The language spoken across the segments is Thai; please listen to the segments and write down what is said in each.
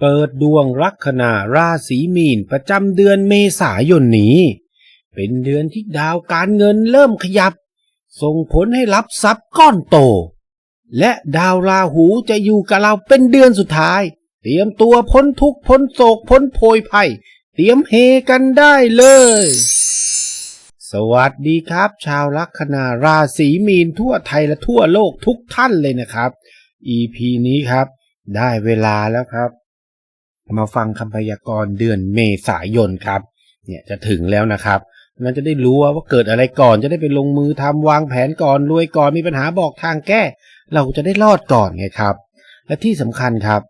เปิดดวงลัคนาราศีมีนประจำเดือนเมษายนนี้ เป็นเดือนที่ดาวการเงินเริ่มขยับ ส่งผลให้รับทรัพย์ก้อนโต และดาวราหูจะอยู่กับเราเป็นเดือนสุดท้าย เตรียมตัวพ้นทุกข์พ้นโศกพ้นโพยภัย เตรียมเฮกันได้เลย สวัสดีครับ ชาวลัคนาราศีมีนทั่วไทยและทั่วโลกทุกท่านเลยนะครับ EP นี้ครับ ได้เวลาแล้วครับ มาฟังคำพยากรณ์เดือนเมษายนครับ เนี่ยจะถึงแล้วนะครับมันจะได้รู้ว่าเกิดอะไรก่อนจะได้ไปลงมือทำวางแผนก่อนรวยก่อนมีปัญหาบอกทางแก้ เราจะได้รอดก่อนไงครับ และที่สำคัญครับ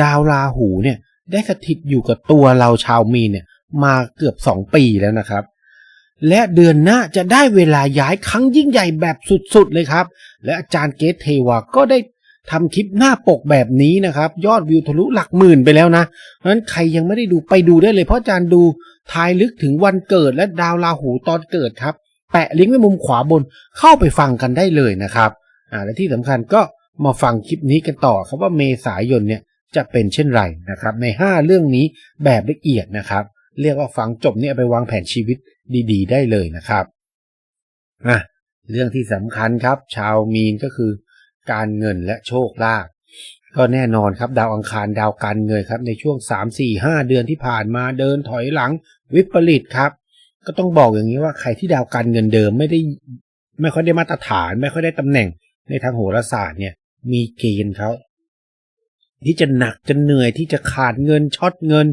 ดาวราหูเนี่ยได้สถิตอยู่กับตัวเราชาวมีนเนี่ยมาเกือบสองปีแล้วนะครับ และเดือนหน้าจะได้เวลาย้ายครั้งยิ่งใหญ่แบบสุดๆเลยครับ และอาจารย์เกตเทวาก็ได้ ทำคลิปหน้าปกแบบนี้นะครับ ยอดวิวทะลุหลักหมื่นไปแล้วนะเพราะฉะนั้นใครยังไม่ได้ดูไปดูได้เลย เพราะอาจารย์ดูทายลึกถึงวันเกิดและดาวราหูตอนเกิดครับ แปะลิงก์ไว้มุมขวาบนเข้าไปฟังกันได้เลยนะครับอ่าและที่สำคัญก็มาฟังคลิปนี้กันต่อครับว่าเมษายนเนี่ยจะเป็นเช่นไรนะครับ ใน 5 เรื่องนี้แบบละเอียดนะครับ เรียกว่าฟังจบเนี่ยไปวางแผนชีวิตดี ๆ ได้เลยนะครับอะเรื่องที่สำคัญครับ ชาวมีนก็คือ การเงินและโชคลาภก็แน่นอนครับดาวอังคารดาวการเงินครับในช่วง 3 4 5 เดือนที่ผ่านมาเดินถอยหลังวิปริตครับ ก็ต้องบอกอย่างนี้ว่าใครที่ดาวการเงินเดิมไม่ได้ไม่ค่อยได้มาตรฐาน ไม่ค่อยได้ตำแหน่งในทางโหราศาสตร์เนี่ยมีเกณฑ์เขาที่จะหนักจะเหนื่อยที่จะขาดเงินช็อตเงิน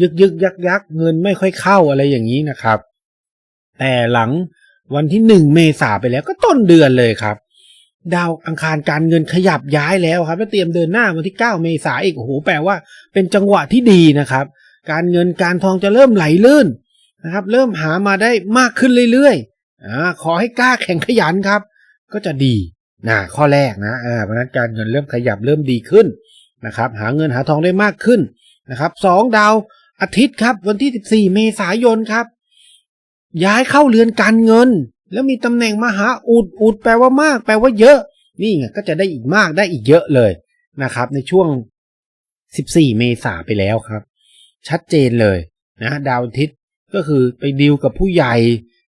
ยึกยึกยักยักเงินไม่ค่อยเข้าอะไรอย่างนี้นะครับ แต่หลังวันที่หนึ่งเมษาไปแล้วก็ต้นเดือนเลยครับ ดาวอังคารการเงินขยับย้ายแล้วครับแล้วเตรียมเดินหน้าวันที่ 9 เมษายนอีกโอ้โหแปลว่าเป็นจังหวะที่ดีนะครับ การเงินการทองจะเริ่มไหลลื่นนะครับ เริ่มหามาได้มากขึ้นเรื่อยๆอ่าขอให้กล้าแข่งขยันครับ ก็จะดีนะข้อแรกนะอ่าเพราะนั้นการเงินเริ่มขยับเริ่มดีขึ้นนะครับ หาเงินหาทองได้มากขึ้นนะครับสองดาวอาทิตย์ครับ วันที่ 14 เมษายนครับ ย้ายเข้าเรือนการเงิน แล้วมีตำแหน่งมหาอุดอุดแปลว่ามาก แปลว่าเยอะ นี่ไงก็จะได้อีกมากได้อีกเยอะเลยนะครับ ในช่วง 14 เมษาไปแล้วครับ ชัดเจนเลยนะดาวอาทิตย์ก็คือไปดีลกับผู้ใหญ่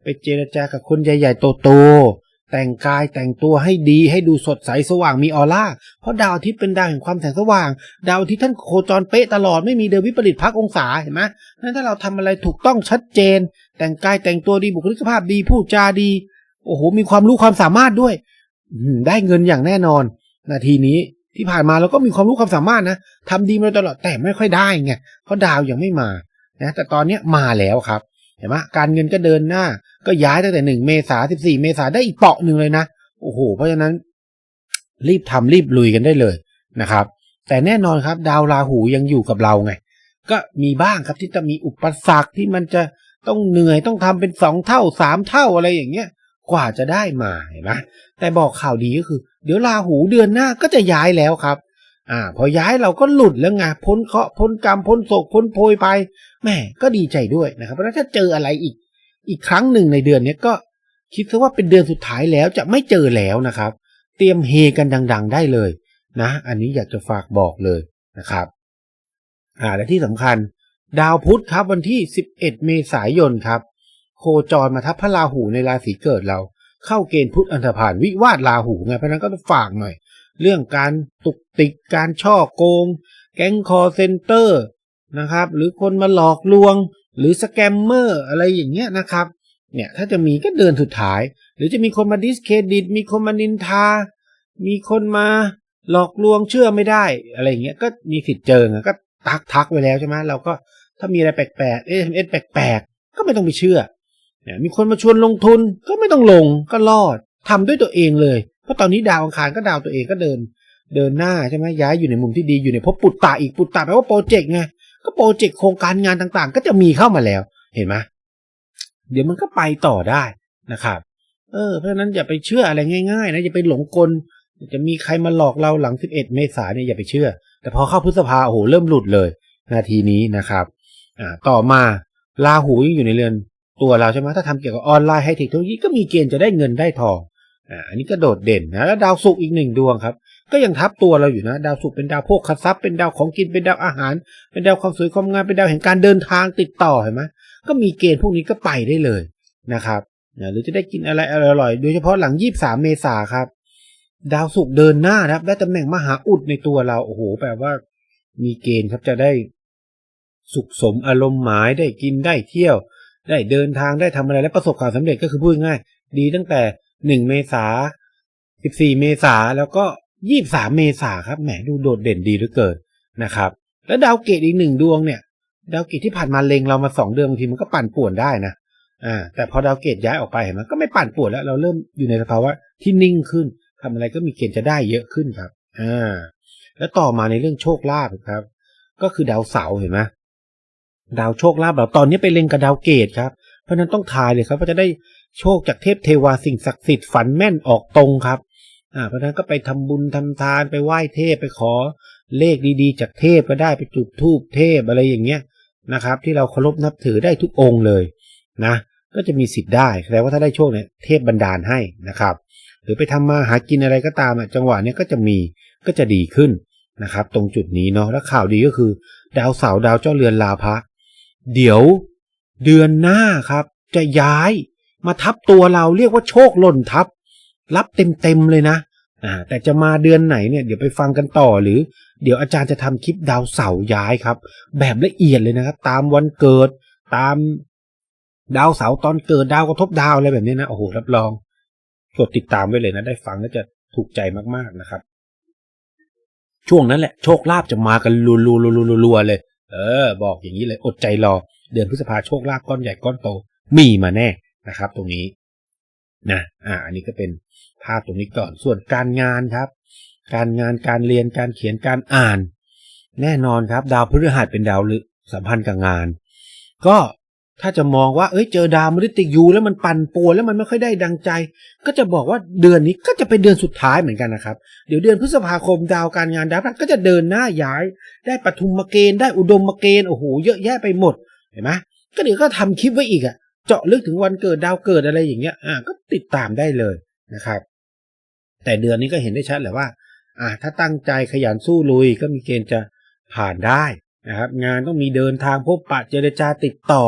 ไปเจรจากับคนใหญ่ๆโตๆ แต่งกายแต่งตัวให้ดีให้ดูสดใสสว่างมีออร่า เพราะดาวอาทิตย์เป็นดาวแห่งความแสงสว่าง ดาวอาทิตย์ท่านโคจรเป๊ะตลอดไม่มีเดินวิปริตพักองศาเห็นไหมนั้นถ้าเราทำอะไรถูกต้องชัดเจน แต่งกายแต่งตัวดีบุคลิกภาพดีพูดจาดี โอ้โห มีความรู้ความสามารถด้วยได้เงินอย่างแน่นอน นาทีนี้ที่ผ่านมาเราก็มีความรู้ความสามารถนะทำดีมาตลอดแต่ไม่ค่อยได้ไงเพราะดาวยังไม่มานะแต่ตอนเนี้ยมาแล้วครับเห็นไหมการเงินก็เดินหน้า ก็ย้ายตั้งแต่หนึ่งเมษาสิบสี่เมษาได้อีกเปาะหนึ่งเลยนะโอ้โหเพราะฉะนั้น รีบทำรีบลุยกันได้เลยนะครับ แต่แน่นอนครับ ดาวราหูยังอยู่กับเราไงก็มีบ้างครับที่จะมีอุปสรรคที่มันจะต้องเหนื่อยต้องทำเป็นสองเท่าสามเท่าอะไรอย่างเงี้ยกว่าจะได้มาเห็นไหมแต่บอกข่าวดีก็คือ เดี๋ยวราหูเดือนหน้าก็จะย้ายแล้วครับ อ่า พอย้ายเราก็หลุดแล้วไงพ้นเคราะห์พ้นกรรมพ้นโศกพ้นโพยไปแม่ก็ดีใจด้วยนะครับเพราะถ้าเจออะไรอีก อีกครั้งหนึ่งในเดือนนี้ก็คิดซะว่าเป็นเดือนสุดท้ายแล้วจะไม่เจอแล้วนะครับ เตรียมเฮกันดัง ๆ ได้เลยนะ อันนี้อยากจะฝากบอกเลยนะครับอ่าและที่สำคัญ ดาวพุธครับวันที่ 11 เมษายนครับ โคจรมาทับพระราหูในราศีเกิดเรา เข้าเกณฑ์พุธอันธพาลวิวาทราหูไงเพราะนั้นก็ต้องฝากหน่อย เรื่องการตุกติกการช่อโกง แก๊งคอเซนเตอร์นะครับ หรือคนมาหลอกลวง หรือสแกมเมอร์อะไรอย่างเงี้ยนะครับเนี่ยถ้าจะมีก็เดินสุดท้าย หรือจะมีคนมาดิสเครดิต มีคนมานินทา มีคนมาหลอกลวงเชื่อไม่ได้อะไรอย่างเงี้ยก็มีสิทธิ์เจองก็ทักทักไว้แล้วใช่ไหมเราก็ถ้ามีอะไรแปลกๆเอเอสแปลกๆ ก็ไม่ต้องไปเชื่อเนี่ยมีคนมาชวนลงทุนก็ไม่ต้องลงก็รอดทำด้วยตัวเองเลย เพราะตอนนี้ดาวอังคารก็ดาวตัวเองก็เดิน เดินหน้าใช่ไหมย้ายอยู่ในมุมที่ดีอยู่ในภพปุตตะอีกปุตตะแปลว่าโปรเจกต์ไง ก็โปรเจกต์โครงการงานต่างๆ ก็จะมีเข้ามาแล้ว เห็นไหมเดี๋ยวมันก็ไปต่อได้นะครับ เออ เพราะฉะนั้นอย่าไปเชื่ออะไรง่าย ๆ นะอย่าไปหลงกล จะมีใครมาหลอกเราหลัง 11 เมษายนเนี่ยอย่าไปเชื่อ แต่พอเข้าพฤษภาโอ้โหเริ่มหลุดเลย นาทีนี้นะครับ อ่า ต่อมาลาหูยังอยู่ในเรือนตัวเราใช่ไหมถ้าทำเกี่ยวกับออนไลน์ให้เทคโนโลยีก็มีเกณฑ์จะได้เงินได้ทองอ่าอันนี้ก็โดดเด่นนะแล้วดาวศุกร์อีกหนึ่งดวงครับ ก็ยังทับตัวเราอยู่นะ ดาวศุกร์เป็นดาวโภคทรัพย์เป็นดาวของกินเป็นดาวอาหาร เป็นดาวความสวยความงามเป็นดาวแห่งการเดินทางติดต่อเห็นไหมก็มีเกณฑ์พวกนี้ก็ไปได้เลยนะครับนะหรือจะได้กินอะไรอร่อยๆโดยเฉพาะหลัง 23 เมษาครับ ดาวศุกร์เดินหน้าครับได้ตำแหน่งมหาอุดในตัวเราโอ้โหแปลว่ามีเกณฑ์ครับจะได้สุขสมอารมณ์หมายได้กินได้เที่ยว ได้เดินทางได้ทำอะไรและประสบความสำเร็จก็คือพูดง่าย ดีตั้งแต่หนึ่งเมษาสิบสี่เมษาแล้วก็ ยี่สามเมษาครับแหมดูโดดเด่นดีเหลือเกินนะครับ แล้วดาวเกตอีกหนึ่งดวงเนี่ยดาวเกตที่ผ่านมาเล็งเรามาสองเดือนบางทีมันก็ปั่นป่วนได้นะอ่าแต่พอดาวเกตย้ายออกไปเห็นไหมก็ไม่ปั่นป่วนแล้ว เราเริ่มอยู่ในสภาวะที่นิ่งขึ้นทำอะไรก็มีเกณฑ์จะได้เยอะขึ้นครับอ่าแล้วต่อมาในเรื่องโชคลาภครับ ก็คือดาวเสาร์เห็นไหมดาวโชคลาภเราตอนนี้ไปเล็งกับดาวเกตครับ เพราะนั้นต้องทายเลยครับว่าจะได้โชคจากเทพเทวาสิ่งศักดิ์สิทธิ์ฝันแม่นออกตรงครับ อ่าเพราะนั้นก็ไปทำบุญทำทานไปไหว้เทพไปขอเลขดีๆ จากเทพก็ได้ไปจุดธูปเทพอะไรอย่างเงี้ยนะครับ ที่เราเคารพนับถือได้ทุกองค์เลยนะก็จะมีสิทธิ์ได้แสดงว่าถ้าได้โชคเนี่ยเทพบันดาลให้นะครับ หรือไปทำมาหากินอะไรก็ตามอะจังหวะเนี้ยก็จะมีก็จะดีขึ้นนะครับ ตรงจุดนี้เนาะแล้วข่าวดีก็คือ ดาวเสาร์ดาวเจ้าเรือนลาภะเดี๋ยวเดือนหน้าครับ จะย้ายมาทับตัวเราเรียกว่าโชคหล่นทับ รับเต็มๆเลยนะอ่าแต่จะมาเดือนไหนเนี่ยเดี๋ยวไปฟังกันต่อหรือ เดี๋ยวอาจารย์จะทำคลิปดาวเสาย้ายครับ แบบละเอียดเลยนะครับ ตามวันเกิด ตามดาวเสาร์ตอนเกิดดาวกระทบดาวอะไรแบบนี้นะโอ้โหรับรองกดติดตามไว้เลยนะ ได้ฟังแล้วจะถูกใจมากๆนะครับ ช่วงนั้นแหละ โชคลาภจะมากันรัวๆๆๆเลย เออ บอกอย่างนี้เลยอดใจรอ เดือนพฤษภาโชคลาภก้อนใหญ่ก้อนโตมีมาแน่นะครับ ตรงนี้ นะ อ่า อันนี้ก็เป็น ภาพตรงนี้ก่อน ส่วนการงานครับ การงานการเรียนการเขียนการอ่าน แน่นอนครับ ดาวพฤหัสเป็นดาวลึกสัมพันธ์กับงาน ก็ถ้าจะมองว่าเอ้ยเจอดาวมฤตยูแล้วมันปั่นป่วนแล้วมันไม่ค่อยได้ดังใจ ก็จะบอกว่าเดือนนี้ก็จะเป็นเดือนสุดท้ายเหมือนกันนะครับ เดี๋ยวเดือนพฤษภาคมดาวการงานดาวพฤหัสก็จะเดินหน้าย้าย ได้ปทุมมาเกณฑ์ได้อุดมมาเกณฑ์โอ้โหเยอะแยะไปหมดเห็นไหมก็เดี๋ยวก็ทำคลิปไว้อีกอะเจาะลึกถึงวันเกิดดาวเกิดอะไรอย่างเงี้ยอ่าก็ติดตามได้เลยนะครับ แต่เดือนนี้ก็เห็นได้ชัดแหละว่า อ่า ถ้าตั้งใจขยันสู้ลุยก็มีเกณฑ์จะผ่านได้นะครับ งานต้องมีเดินทางพบปะเจรจาติดต่อ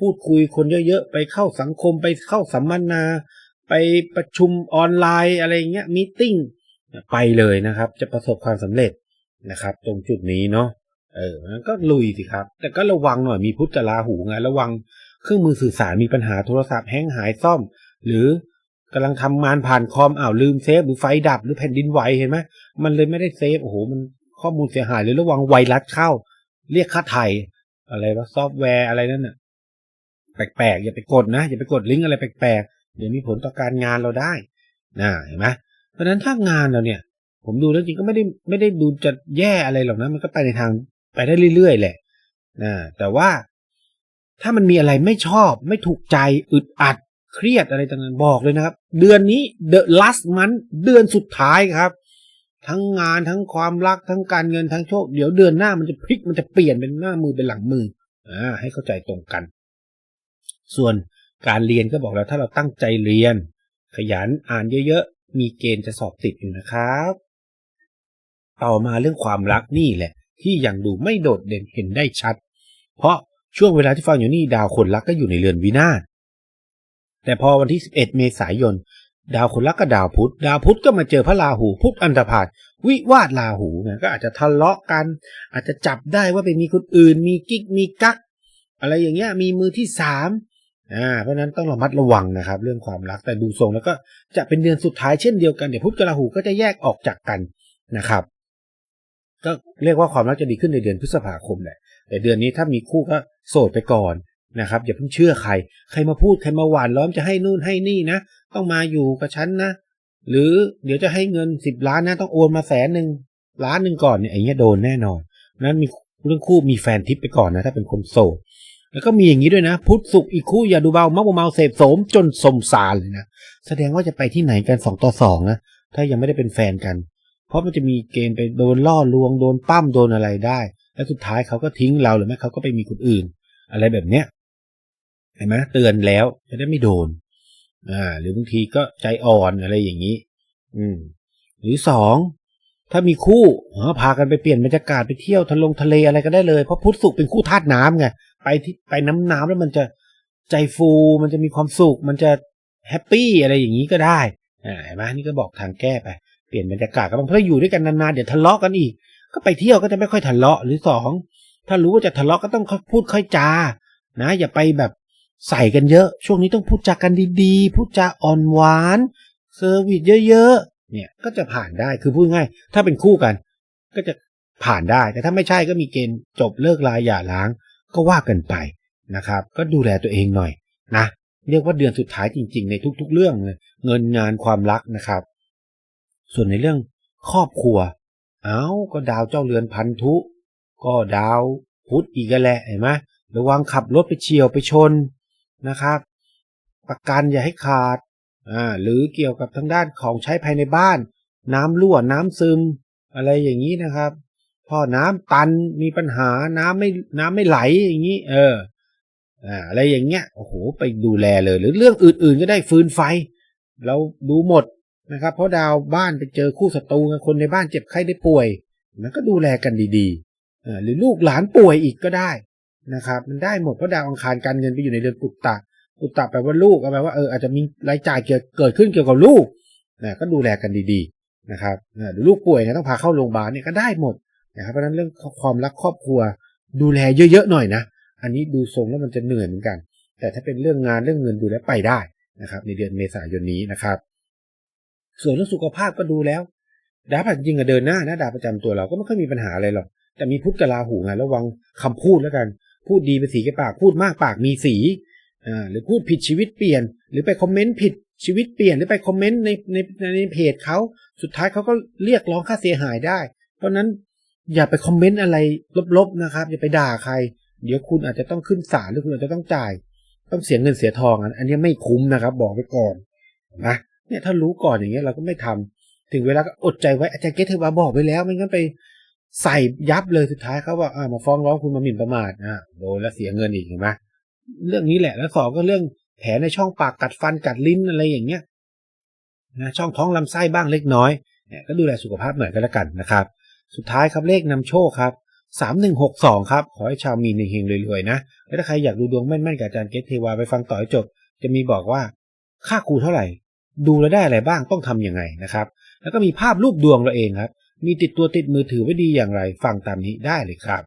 พูดคุยคนเยอะๆ ไปเข้าสังคมไปเข้าสัมมนา ไปประชุมออนไลน์อะไรเงี้ยมีติ้งไปเลยนะครับ จะประสบความสำเร็จนะครับ ตรงจุดนี้เนาะเออมันก็ลุยสิครับ แต่ก็ระวังหน่อยมีพุทธลาหูไงระวังเครื่องมือสื่อสารมีปัญหาโทรศัพท์แห้งหายซ่อม หรือ กำลังทำงานผ่านคอมอ้าวลืมเซฟหรือไฟดับหรือแผ่นดินไหวเห็นไหมมันเลยไม่ได้เซฟโอ้โหมันข้อมูลเสียหายหรือระวังไวรัสเข้า เรียกค่าไถ่อะไรวะซอฟต์แวร์อะไรนั่นน่ะ แปลกๆอย่าไปกดนะอย่าไปกดลิงก์อะไรแปลกๆเดี๋ยวมีผลต่อการงานเราได้นะเห็นไหมเพราะฉะนั้นถ้างานเราเนี่ย ผมดูแล้วจริงก็ไม่ได้ไม่ได้ดูจะแย่อะไรหรอกนะมันก็ไปในทางไปได้เรื่อยๆแหละนะแต่ว่าถ้ามันมีอะไรไม่ชอบ ไม่ถูกใจอึดอัด เครียดอะไรต่างๆบอกเลยนะครับ เดือนนี้ the last month เดือนสุดท้ายครับ ทั้งงานทั้งความรักทั้งการเงินทั้งโชค เดี๋ยวเดือนหน้ามันจะพลิกมันจะเปลี่ยนเป็นหน้ามือเป็นหลังมืออ่าให้เข้าใจตรงกัน ส่วนการเรียนก็บอกแล้วถ้าเราตั้งใจเรียน ขยันอ่านเยอะๆ มีเกณฑ์จะสอบติดอยู่นะครับ ต่อมาเรื่องความรักนี่แหละ ที่ยังดูไม่โดดเด่นเห็นได้ชัด เพราะช่วงเวลาที่ฟังอยู่นี่ดาวคนรักก็อยู่ในเรือนวินาศ แต่พอวันที่ 11 เมษายน ดาวคนรักกับดาวพุธ ดาวพุธก็มาเจอพระราหู พุธอันธพาลวิวาทราหูเนี่ยก็อาจจะทะเลาะกัน อาจจะจับได้ว่าเป็นมีคนอื่น มีกิ๊กมีกัก อะไรอย่างเงี้ยมีมือที่สามอ่าเพราะนั้นต้องระมัดระวังนะครับ เรื่องความรักแต่ดูทรงแล้วก็จะเป็นเดือนสุดท้ายเช่นเดียวกันเดี๋ยวพุธกับราหูก็จะแยกออกจากกันนะครับ ก็เรียกว่าความรักจะดีขึ้นในเดือนพฤษภาคมแหละแต่เดือนนี้ถ้ามีคู่ก็โสดไปก่อน นะครับอย่าเพิ่งเชื่อใคร ใครมาพูดใครมาหวานล้อมจะให้นู่นให้นี่นะ ต้องมาอยู่กับฉันนะ หรือเดี๋ยวจะให้เงินสิบล้านนะต้องโอนมาแสนหนึ่งล้านหนึ่งก่อนเนี่ยอย่างเงี้ยโดนแน่นอนนั้นมีเรื่องคู่มีแฟนทิปไปก่อนนะถ้าเป็นคนโสดแล้วก็มีอย่างนี้ด้วยนะ พุทธสุขอีกคู่อย่าดูเบามักเมาเสพโสมจนสมสารเลยนะแสดงว่าจะไปที่ไหนกันสองต่อสองนะถ้ายังไม่ได้เป็นแฟนกัน เพราะมันจะมีเกณฑ์ไปโดนล่อลวงโดนปั้มโดนอะไรได้ แล้วสุดท้ายเขาก็ทิ้งเราหรือไม่เขาก็ไปมีคนอื่น อะไรแบบเนี้ย เห็นไหมเตือนแล้วจะได้ไม่โดน อ่า หรือบางทีก็ใจอ่อนอะไรอย่างนี้ อืม หรือสองถ้ามีคู่อ๋อพากันไปเปลี่ยนบรรยากาศไปเที่ยวทะลงทะเลอะไรก็ได้เลย เพราะพุทธศุกร์เป็นคู่ธาตุน้ำไงไปที่ไปน้ำน้ำแล้วมันจะใจฟู มันจะมีความสุข มันจะแฮปปี้อะไรอย่างนี้ก็ได้อ่าเห็นไหมนี่ก็บอกทางแก้ไปเปลี่ยนบรรยากาศก็บางเพราะอยู่ด้วยกันนานๆเดี๋ยวทะเลาะกันอีก ก็ไปเที่ยวก็จะไม่ค่อยทะเลาะหรือสองถ้ารู้ว่าจะทะเลาะก็ต้องพูดค่อยจา นะ อย่าไปแบบ ใส่กันเยอะ ช่วงนี้ต้องพูดจากันดีๆ พูดจาอ่อนหวาน เซอร์วิสเยอะๆ เนี่ยก็จะผ่านได้ คือพูดง่าย ถ้าเป็นคู่กัน ก็จะผ่านได้ แต่ถ้าไม่ใช่ก็มีเกณฑ์จบเลิกลาหย่าร้าง ก็ว่ากันไปนะครับ ก็ดูแลตัวเองหน่อยนะ เรียกว่าเดือนสุดท้ายจริง ๆ ในทุก ๆ เรื่องเลยเงินงานความรักนะครับ ส่วนในเรื่องครอบครัว เอา้าก็ดาวเจ้าเรือนพันธุ ก็ดาวพุธอีกแหละเห็นไหมระวังขับรถไปเฉียวไปชน นะครับ ประกันอย่าให้ขาดอ่าหรือเกี่ยวกับทางด้านของใช้ภายในบ้าน น้ำรั่วน้ำซึม อะไรอย่างนี้นะครับท่อน้ำตันมีปัญหาน้ำไม่น้ำไม่ไหลอย่างนี้ เอออ่าอะไรอย่างเงี้ยโอ้โหไปดูแลเลย หรือเรื่องอื่น ๆ ก็ได้ฟืนไฟ เราดูหมดนะครับ เพราะดาวบ้านไปเจอคู่ศัตรูกันคนในบ้านเจ็บไข้ได้ป่วย มันก็ดูแลกันดีๆอ่าหรือลูกหลานป่วยอีกก็ได้ นะครับ มันได้หมดเพราะดาวอังคารการเงินไปอยู่ในเดือนปุตตะปุตตะแปลว่าลูกแปลว่าเอออาจจะมีรายจ่ายเกิดเกิดขึ้นเกี่ยวกับลูกนะก็ดูแลกันดีๆนะครับหรือลูกป่วยเนี่ยต้องพาเข้าโรงพยาบาลเนี่ยก็ได้หมดนะครับเพราะฉะนั้นเรื่องความรักครอบครัวดูแลเยอะๆหน่อยนะ อันนี้ดูทรงแล้วมันจะเหนื่อยเหมือนกัน แต่ถ้าเป็นเรื่องงานเรื่องเงินดูแลไปได้นะครับ ในเดือนเมษายนนี้นะครับ ส่วนเรื่องสุขภาพก็ดูแล้ว ดาวจริงๆอะเดินหน้านะดาวประจำตัวเราก็ไม่ค่อยมีปัญหาอะไรหรอกแต่มีพุทธกบลาหูไงระวังคำพูดแล้วกัน พูดดีเป็นสีแก่ปากพูดมากปากมีสีอ่าหรือพูดผิดชีวิตเปลี่ยน หรือไปคอมเมนต์ผิดชีวิตเปลี่ยนหรือไปคอมเมนต์ในในในเพจเขาสุดท้ายเขาก็เรียกร้องค่าเสียหายได้ เพราะนั้นอย่าไปคอมเมนต์อะไรลบๆนะครับ อย่าไปด่าใคร เดี๋ยวคุณอาจจะต้องขึ้นศาลหรือคุณอาจจะต้องจ่าย ต้องเสียเงินเสียทองอันนี้ไม่คุ้มนะครับ บอกไว้ก่อนนะเนี่ยถ้ารู้ก่อนอย่างเงี้ยเราก็ไม่ทำถึงเวลาก็อดใจไว้อาจารย์เกตเทวาบอกไว้แล้ว ไม่งั้นไป ใส่ยับเลยสุดท้ายเขาว่าอ่ามาฟ้องร้องคุณมาหมิ่นประมาทอ่าโดนแล้วเสียเงินอีกเห็นไหมเรื่องนี้แหละแล้วสองก็เรื่องแผลในช่องปากกัดฟันกัดลิ้นอะไรอย่างเงี้ยนะช่องท้องลำไส้บ้างเล็กน้อยเนี่ยก็ดูแลสุขภาพหน่อยก็แล้วกันนะครับ สุดท้ายครับเลขนำโชคครับสามหนึ่งหกสองครับ ขอให้ชาวมีนเฮงรวยๆนะแล้วถ้าใครอยากดูดวงแม่นๆกับอาจารย์เกตเทวาไปฟังต่อให้จบ จะมีบอกว่าค่าครูเท่าไหร่ ดูแล้วได้อะไรบ้างต้องทำยังไงนะครับ แล้วก็มีภาพรูปดวงเราเองครับ มีติดตัวติดมือถือไว้ดีอย่างไร ฟังตามนี้ได้เลยครับ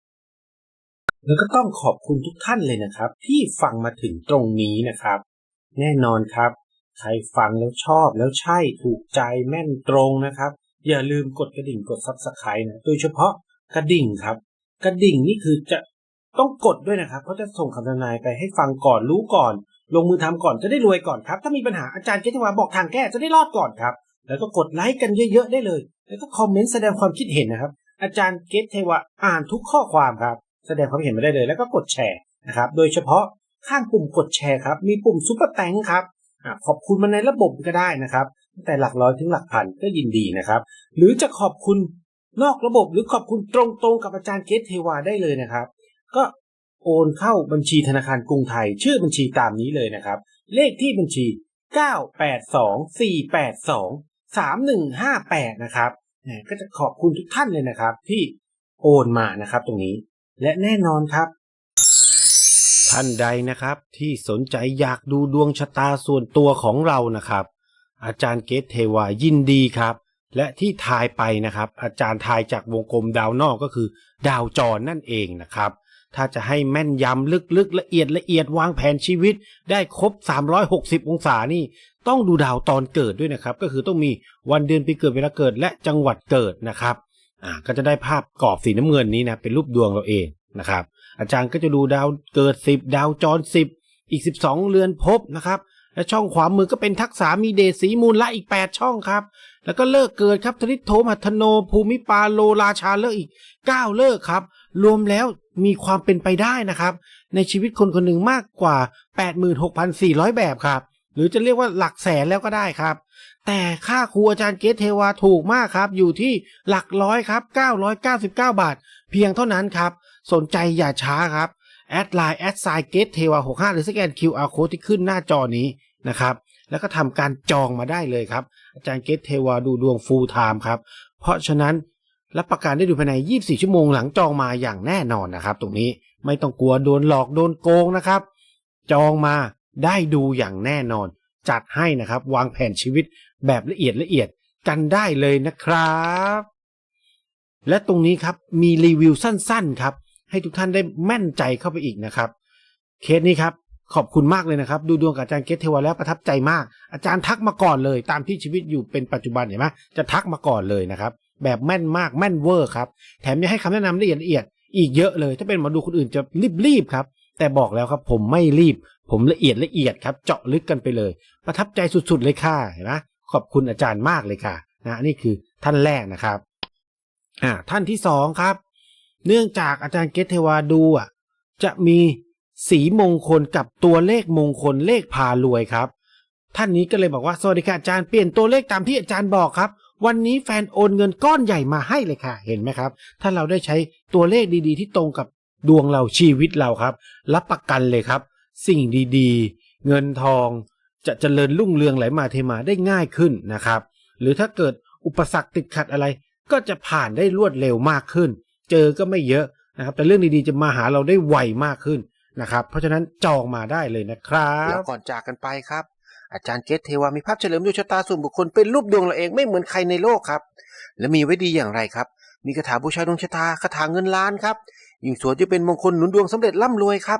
แล้วก็ต้องขอบคุณทุกท่านเลยนะครับ ที่ฟังมาถึงตรงนี้นะครับ แน่นอนครับ ใครฟังแล้วชอบแล้วใช่ถูกใจแม่นตรงนะครับ อย่าลืมกดกระดิ่งกดซับสไครต์นะโดยเฉพาะกระดิ่งครับ กระดิ่งนี่คือจะต้องกดด้วยนะครับเพราะจะส่งคำทำนายไปให้ฟังก่อนรู้ก่อน ลงมือทำก่อนจะได้รวยก่อนครับ ถ้ามีปัญหาอาจารย์เจติวาบอกทางแก้จะได้รอดก่อนครับ แล้วก็กดไลค์กันเยอะๆได้เลย แล้วก็คอมเมนต์แสดงความคิดเห็นนะครับ อาจารย์เกตเทวะอ่านทุกข้อความครับ แสดงความเห็นมาได้เลย แล้วก็กดแชร์นะครับ โดยเฉพาะข้างปุ่มกดแชร์ครับ มีปุ่มซุปเปอร์แตงครับอขอบคุณมาในระบบก็ได้นะครับ แต่หลักร้อยถึงหลักพันก็ยินดีนะครับ หรือจะขอบคุณนอกระบบหรือขอบคุณตรงๆกับอาจารย์เกตเทวาได้เลยนะครับ ก็โอนเข้าบัญชีธนาคารกรุงไทย ชื่อบัญชีตามนี้เลยนะครับ เลขที่บัญชี 982482 3158 นะครับก็จะขอบคุณทุกท่านเลยนะครับ ที่โอนมานะครับตรงนี้ และแน่นอนครับ ท่านใดนะครับที่สนใจอยากดูดวงชะตาส่วนตัวของเรานะครับ อาจารย์เกตเทวายินดีครับ และที่ทายไปนะครับ อาจารย์ทายจากวงกลมดาวนอกก็คือ ดาวจรนั่นเองนะครับ ถ้าจะให้แม่นยำลึกๆ ละเอียดละเอียดวางแผนชีวิต ได้ครบ 360 องศานี่ ต้องดูดาวตอนเกิดด้วยนะครับ ก็คือต้องมีวันเดือนปีเกิดเวลาเกิดและจังหวัดเกิดนะครับอ่าก็จะได้ภาพกรอบสีน้ำเงินนี้นะเป็นรูปดวงเราเองนะครับ อาจารย์ก็จะดูดาวเกิด 10 ดาวจร 10 อีก 12 เรือนภพนะครับและช่องขวามือก็เป็นทักษะมีเดสีมูลละอีก 8 ช่องครับ แล้วก็เลิกเกิดครับธนิโทมัทโน ภูมิปาโลราชาเลิกอีก 9 เลิกครับ รวมแล้วมีความเป็นไปได้นะครับ ในชีวิตคนคนหนึ่งมากกว่า 86,400 แบบครับ หรือจะเรียกว่าหลักแสนแล้วก็ได้ครับ แต่ค่าครูอาจารย์เกตเทวาถูกมากครับ อยู่ที่หลักร้อยครับ 999 บาท เพียงเท่านั้นครับ สนใจอย่าช้าครับ แอดไลน์แอดไซน์เกตเทวา65 หรือสแกน QR code ที่ขึ้นหน้าจอนี้นะครับ แล้วก็ทำการจองมาได้เลยครับ อาจารย์เกตเทวาดูดวงฟูลไทม์ครับ เพราะฉะนั้นรับประกันได้ดูภายใน 24 ชั่วโมงหลังจองมาอย่างแน่นอนนะครับ ตรงนี้ไม่ต้องกลัวโดนหลอกโดนโกงนะครับ จองมา ได้ดูอย่างแน่นอน จัดให้นะครับวางแผนชีวิตแบบละเอียดละเอียดกันได้เลยนะครับ และตรงนี้ครับมีรีวิวสั้นๆครับ ให้ทุกท่านได้แม่นใจเข้าไปอีกนะครับ เคสนี้ครับขอบคุณมากเลยนะครับ ดูดวงกับอาจารย์เกตเทวาแล้วประทับใจมาก อาจารย์ทักมาก่อนเลย ตามที่ชีวิตอยู่เป็นปัจจุบันเห็นไหมจะทักมาก่อนเลยนะครับ แบบแม่นมากแม่นเวอร์ครับ แถมยังให้คำแนะนำละเอียดละเอียด อีกเยอะเลย ถ้าเป็นหมอดูคนอื่นจะรีบๆครับ แต่บอกแล้วครับผมไม่รีบ ผมละเอียดละเอียดครับ เจาะลึกกันไปเลย ประทับใจสุดๆเลยค่ะเห็นไหมขอบคุณอาจารย์มากเลยค่ะนะนี่คือท่านแรกนะครับอ่าท่านที่สองครับ เนื่องจากอาจารย์เกตเทวาดูอะจะมีสีมงคลกับตัวเลขมงคลเลขพารวยครับ ท่านนี้ก็เลยบอกว่าสวัสดีค่ะอาจารย์เปลี่ยนตัวเลขตามที่อาจารย์บอกครับ วันนี้แฟนโอนเงินก้อนใหญ่มาให้เลยค่ะ เห็นไหมครับ ถ้าเราได้ใช้ตัวเลขดีๆ ที่ตรงกับดวงเราชีวิตเราครับ รับประกันเลยครับ สิ่งดีๆ เงินทองจะเจริญรุ่งเรืองไหลมาเทมาได้ง่ายขึ้นนะครับ หรือถ้าเกิดอุปสรรคติดขัดอะไร ก็จะผ่านได้รวดเร็วมากขึ้น เจอก็ไม่เยอะนะครับ แต่เรื่องดีๆจะมาหาเราได้ไวมากขึ้นนะครับ เพราะฉะนั้นจองมาได้เลยนะครับแล้วก่อนจากกันไปครับ อาจารย์เกตเทวามีภาพเฉลิมดวงชะตาส่วนบุคคลเป็นรูปดวงเราเองไม่เหมือนใครในโลกครับ และมีไว้ดีอย่างไรครับ มีคาถาบูชาดวงชะตาคาถาเงินล้านครับยิ่งสวยจะเป็นมงคลหนุนดวงสำเร็จร่ำรวยครับ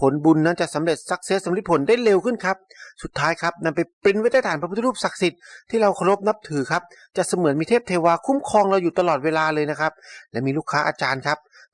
ผลบุญนั้นจะสำเร็จสักเซสสำลิดผลได้เร็วขึ้นครับ สุดท้ายครับนำไปปริ้นไว้ใต้ฐานพระพุทธรูปศักดิ์สิทธิ์ที่เราเคารพนับถือครับ จะเสมือนมีเทพเทวาคุ้มครองเราอยู่ตลอดเวลาเลยนะครับ และมีลูกค้าอาจารย์ครับ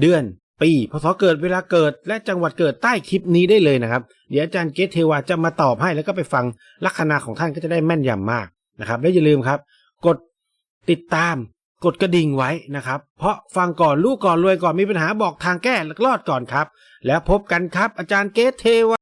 เดือน ปีพศเกิดเวลาเกิด และจังหวัดเกิดใต้คลิปนี้ได้เลยนะครับ เดี๋ยวอาจารย์เกตเทวาจะมาตอบให้แล้วก็ไปฟังลัคนาของท่านก็จะได้แม่นยำมากนะครับ และอย่าลืมครับ กดติดตามกดกระดิ่งไว้นะครับ เพราะฟังก่อนรู้ก่อนรวยก่อนมีปัญหาบอกทางแก้รอดก่อนครับ แล้วพบกันครับอาจารย์เกตเทวา